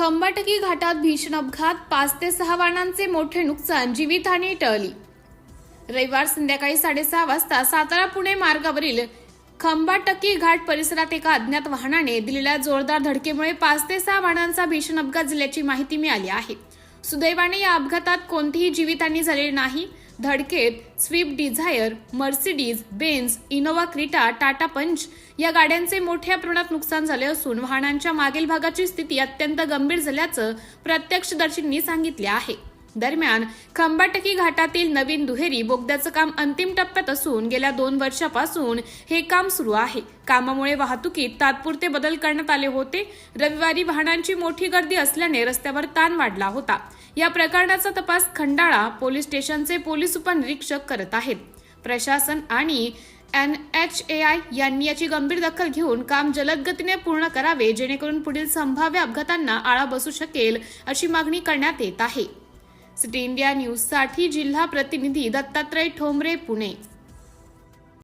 खंबाटकी घाटात भीषण अपघात पाच ते सहा वाहनांचे मोठे नुकसान जीवितहानी टळली. रविवार संध्याकाळी साडेसहा वाजता सातारा पुणे मार्गावरील खंबाटकी घाट परिसरात एका अज्ञात वाहनाने दिलेल्या जोरदार धडकेमुळे पाच ते सहा वाहनांचा भीषण अपघात झाल्याची माहिती मिळाली आहे. सुदैवाने या अपघातात कोणतीही जीवितहानी झालेली नाही. धडकेत Swift Dzire Mercedes Benz Innova Creta Tata Punch या गाड्यांचे मोठ्या प्रमाणात नुकसान झाले असून वाहनांच्या मागील भागाची स्थिती अत्यंत गंभीर झाल्याचं प्रत्यक्षदर्शींनी सांगितले आहे. दरम्यान खंबाटकी घाटातील नवीन दुहेरी बोगद्याचं काम अंतिम टप्प्यात असून गेल्या दोन वर्षापासून हे काम सुरू आहे. कामामुळे वाहतुकीत तात्पुरते बदल करण्यात आले होते. रविवारी वाहनांची मोठी गर्दी असल्याने रस्त्यावर ताण वाढला होता. या प्रकरणाचा तपास खंडाळा पोलीस स्टेशनचे पोलीस उपनिरीक्षक करत आहेत. प्रशासन आणि एन एच ए आय यांनी याची गंभीर दखल घेऊन काम जलद गतीने पूर्ण करावे जेणेकरून पुढील संभाव्य अपघातांना आळा बसू शकेल अशी मागणी करण्यात येत आहे. सिटी इंडिया न्यूजसाठी जिल्हा प्रतिनिधी दत्तात्रय ठोंबरे पुणे.